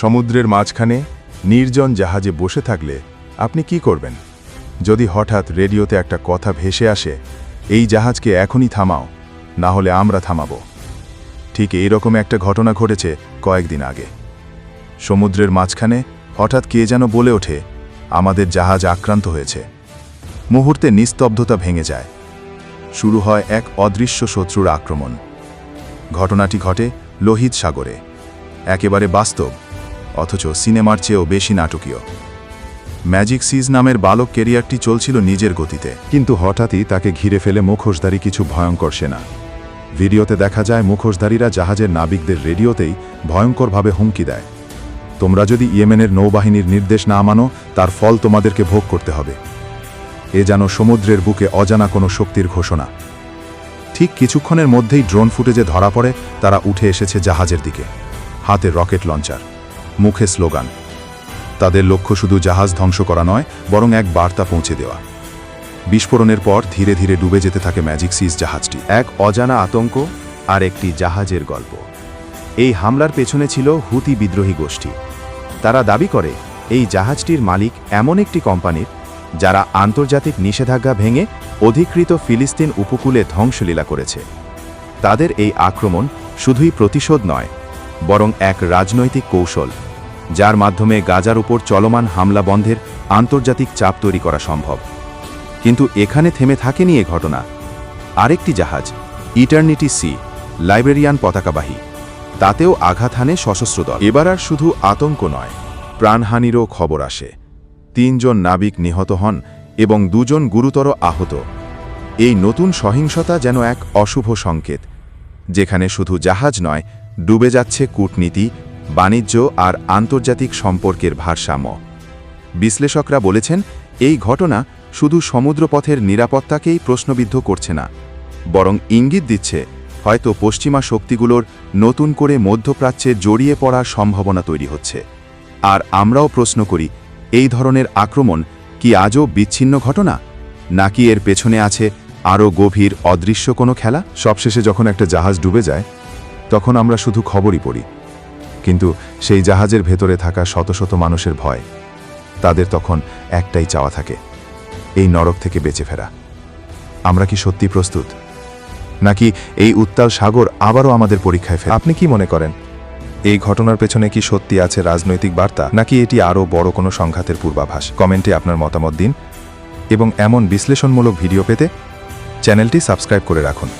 সমুদ্রের মাঝখানে নির্জন জাহাজে বসে থাকলে আপনি কি করবেন? যদি হঠাৎ রেডিওতে একটা কথা ভেসে আসে, এই জাহাজকে এখনই থামাও, না হলে আমরা থামাবো। ঠিক এই রকম একটা ঘটনা ঘটেছে কয়েকদিন আগে। সমুদ্রের মাঝখানে হঠাৎ কে যেন বলে ওঠে, আমাদের জাহাজ আক্রান্ত হয়েছে। মুহূর্তে নিস্তব্ধতা ভেঙে যায়। শুরু হয় এক অদৃশ্য শত্রুর আক্রমণ। ঘটনাটি ঘটে লোহিত সাগরে। একেবারে বাস্তব। অথচ সিনেমার চেয়েও বেশি নাটকীয়। ম্যাজিক সিজ নামের বালক কেরিয়ারটি চলছিল নিজের গতিতে। কিন্তু হঠাৎই তাকে ঘিরে ফেলে মুখোশধারী কিছু ভয়ঙ্কর সেনা। ভিডিওতে দেখা যায় মুখোশধারীরা জাহাজের নাবিকদের রেডিওতেই ভয়ঙ্করভাবে হুমকি দেয়। তোমরা যদি ইয়েমেনের নৌবাহিনীর নির্দেশ না মানো, তার ফল তোমাদেরকে ভোগ করতে হবে। এ যেন সমুদ্রের বুকে অজানা কোনো শক্তির ঘোষণা। ঠিক কিছুক্ষণের মধ্যেই ড্রোন ফুটেজে ধরা পড়ে, তারা উঠে এসেছে জাহাজের দিকে। হাতে রকেট লঞ্চার। মুখে স্লোগান। তাদের লক্ষ্য শুধু জাহাজ ধ্বংস করা নয়, বরং এক বার্তা পৌঁছে দেওয়া। বিস্ফোরণের পর ধীরে ধীরে ডুবে যেতে থাকে ম্যাজিক সিজ জাহাজটি। এক অজানা আতঙ্ক আর একটি জাহাজের গল্প। এই হামলার পেছনে ছিল হুতি বিদ্রোহী গোষ্ঠী। তারা দাবি করে, এই জাহাজটির মালিক এমন একটি কোম্পানির, যারা আন্তর্জাতিক নিষেধাজ্ঞা ভেঙে অধিকৃত ফিলিস্তিন উপকূলে ধ্বংসলীলা করেছে। তাদের এই আক্রমণ শুধুই প্রতিশোধ নয়, বরং এক রাজনৈতিক কৌশল। যার মাধ্যমে গাজার উপর চলমান হামলা বন্ধের আন্তর্জাতিক চাপ তৈরি করা সম্ভব। কিন্তু এখানে থেমে থাকেনি এ ঘটনা। আরেকটি জাহাজ, ইটার্নিটি সি লাইব্রেরিয়ান পতাকাবাহী, তাতেও আঘাত হানে সশস্ত্র দল। এবার আর শুধু আতঙ্ক নয়, প্রাণহানিরও খবর আসে। তিনজন নাবিক নিহত হন এবং দুজন গুরুতর আহত। এই নতুন সহিংসতা যেন এক অশুভ সংকেত, যেখানে শুধু জাহাজ নয়, ডুবে যাচ্ছে কূটনীতি বাণিজ্য আর আন্তর্জাতিক সম্পর্কের ভারসাম্য। বিশ্লেষকরা বলেছেন, এই ঘটনা শুধু সমুদ্রপথের নিরাপত্তাকেই প্রশ্নবিদ্ধ করছে না, বরং ইঙ্গিত দিচ্ছে হয়তো পশ্চিমা শক্তিগুলোর নতুন করে মধ্যপ্রাচ্যে জড়িয়ে পড়ার সম্ভাবনা তৈরি হচ্ছে। আর আমরাও প্রশ্ন করি, এই ধরনের আক্রমণ কি আজও বিচ্ছিন্ন ঘটনা? নাকি এর পেছনে আছে আরও গভীর অদৃশ্য কোনো খেলা? সবশেষে যখন একটা জাহাজ ডুবে যায়, তখন আমরা শুধু খবরই পড়ি। কিন্তু সেই জাহাজের ভেতরে থাকা শত শত মানুষের ভয়। তাদের তখন একটাই চাওয়া থাকে, এই নরক থেকে বেঁচে ফেরা। আমরা কি সত্যি প্রস্তুত? নাকি এই উত্তাল সাগর আবারও আমাদের পরীক্ষায় ফেলে আপনি কি মনে করেন? এই ঘটনার পেছনে কি সত্যি আছে রাজনৈতিক বার্তা? নাকি এটি আরও বড় কোনো সংঘাতের পূর্বাভাস? কমেন্টে আপনার মতামত দিন। এবং এমন বিশ্লেষণমূলক ভিডিও পেতে চ্যানেলটি সাবস্ক্রাইব করে রাখুন।